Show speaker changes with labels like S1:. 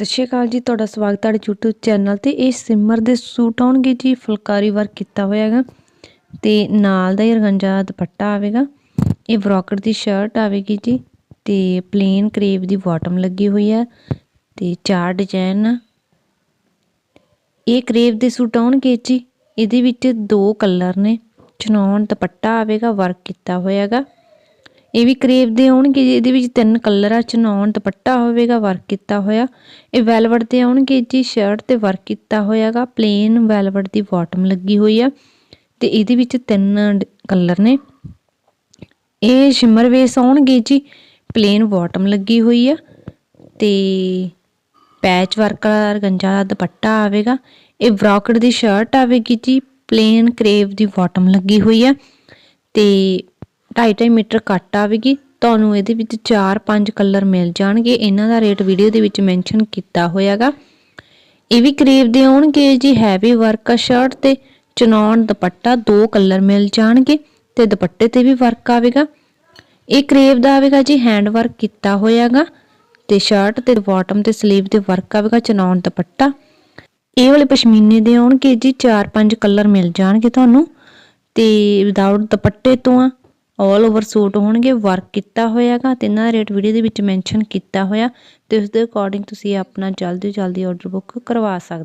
S1: ਸਤਿ ਸ਼੍ਰੀ ਅਕਾਲ ਜੀ, ਤੁਹਾਡਾ ਸਵਾਗਤ ਹੈ ਤੁਹਾਡੇ YouTube ਚੈਨਲ ਤੇ। ਇਹ ਸਿਮਰ ਦੇ ਸੂਟ ਆਉਣਗੇ ਜੀ, ਫੁਲਕਾਰੀ ਵਰਕ ਕੀਤਾ ਹੋਇਆ ਹੈਗਾ। ਤੇ ਨਾਲ ਦਾ ਹੀ ਰਗੰਜਾ ਦੁਪੱਟਾ ਆਵੇਗਾ। ਇਹ ਬ੍ਰੋਕਟ ਦੀ ਸ਼ਰਟ ਆਵੇਗੀ ਜੀ ਤੇ ਪਲੇਨ ਕਰੇਵ ਦੀ ਬਾਟਮ ਲੱਗੀ ਹੋਈ ਹੈ ਤੇ ਚਾਰ ਡਿਜ਼ਾਈਨ ਇਹ ਕਰੇਵ ਦੇ ਸੂਟ ਆਉਣਗੇ ਜੀ। ਇਹਦੇ ਵਿੱਚ ਦੋ ਕਲਰ ਨੇ। ਚਨੌਨ ਦੁਪੱਟਾ ਆਵੇਗਾ ਵਰਕ ਕੀਤਾ ਹੋਇਆ ਹੈਗਾ। ਇਹ ਵੀ ਕਰੇਵ ਦੇ ਆਉਣਗੇ, ਜੀ ਇਹਦੇ ਵਿੱਚ ਤਿੰਨ ਕਲਰਾਂ ਚ ਚਨੌਨ ਦੁਪੱਟਾ ਹੋਵੇਗਾ ਵਰਕ ਕੀਤਾ ਹੋਇਆ। ਇਹ ਵੈਲਵਟ ਦੇ ਆਉਣਗੇ, ਜੀ ਸ਼ਰਟ ਤੇ ਵਰਕ ਕੀਤਾ ਹੋਇਆਗਾ ਪਲੇਨ ਵੈਲਵਟ ਦੀ ਬਾਟਮ ਲੱਗੀ ਹੋਈ ਆ। ਤੇ ਇਹਦੇ ਵਿੱਚ ਤਿੰਨ ਕਲਰ ਨੇ। ਇਹ ਸ਼ਿਮਰ ਵੇਸ ਆਉਣਗੇ ਜੀ ਪਲੇਨ ਬਾਟਮ ਲੱਗੀ ਹੋਈ ਆ। ਤੇ ਪੈਚ ਵਰਕ ਵਾਲਾ ਗੰਜਾ ਦਾ ਦੁਪੱਟਾ ਆਵੇਗਾ। ਇਹ ਬ੍ਰੋਕਟ ਦੀ ਸ਼ਰਟ ਆਵੇਗੀ ਜੀ ਪਲੇਨ ਕਰੇਵ ਦੀ ਬਾਟਮ ਲੱਗੀ ਹੋਈ ਆ। ਤੇ 2.5 ਮੀਟਰ ਕੱਟ ਆਵੇਗੀ, ਤੁਹਾਨੂੰ ਇਹਦੇ ਵਿੱਚ 4-5 ਕਲਰ ਮਿਲ ਜਾਣਗੇ। ਇਹਨਾਂ ਦਾ ਰੇਟ ਵੀਡੀਓ ਦੇ ਵਿੱਚ ਮੈਂਸ਼ਨ ਕੀਤਾ ਹੋਇਆਗਾ। ਇਹ ਵੀ ਕਰੇਵ ਦੇ ਆਉਣਗੇ ਜੀ ਹੈਵੀ ਵਰਕ ਸ਼ਰਟ ਤੇ। ਚਨੌਨ ਦੁਪੱਟਾ ਦੋ ਕਲਰ ਮਿਲ ਜਾਣਗੇ ਤੇ ਦੁਪੱਟੇ ਤੇ ਵੀ ਵਰਕ ਆਵੇਗਾ। ਇਹ ਕਰੇਵ ਦਾ ਆਵੇਗਾ ਜੀ ਹੈਂਡ ਵਰਕ ਕੀਤਾ ਹੋਇਆਗਾ ਤੇ ਸ਼ਰਟ ਤੇ ਬਾਟਮ ਤੇ ਸਲੀਵ ਤੇ ਵਰਕ ਆਵੇਗਾ ਚਨੌਨ ਦੁਪੱਟਾ। ਇਹ ਵਾਲੇ ਪਸ਼ਮੀਨੇ ਦੇ ਆਉਣਗੇ ਜੀ 4-5 ਕਲਰ ਮਿਲ ਜਾਣਗੇ ਤੁਹਾਨੂੰ। ਤੇ ਵਿਦਆਊਟ ਦੁਪੱਟੇ ਤੋਂ ਆ ਆਲ ਓਵਰ ਸੂਟ ਹੋਣਗੇ ਵਰਕ ਕੀਤਾ ਹੋਇਆਗਾ ਤੇ ਇਹਨਾਂ ਦਾ ਰੇਟ ਵੀਡੀਓ ਦੇ ਵਿੱਚ ਮੈਂਸ਼ਨ ਕੀਤਾ ਹੋਇਆ ਤੇ ਉਸ ਦੇ ਅਕੋਰਡਿੰਗ ਤੁਸੀਂ ਆਪਣਾ ਜਲਦੀ ਤੋਂ ਜਲਦੀ ਆਰਡਰ ਬੁੱਕ ਕਰਵਾ ਸਕਦੇ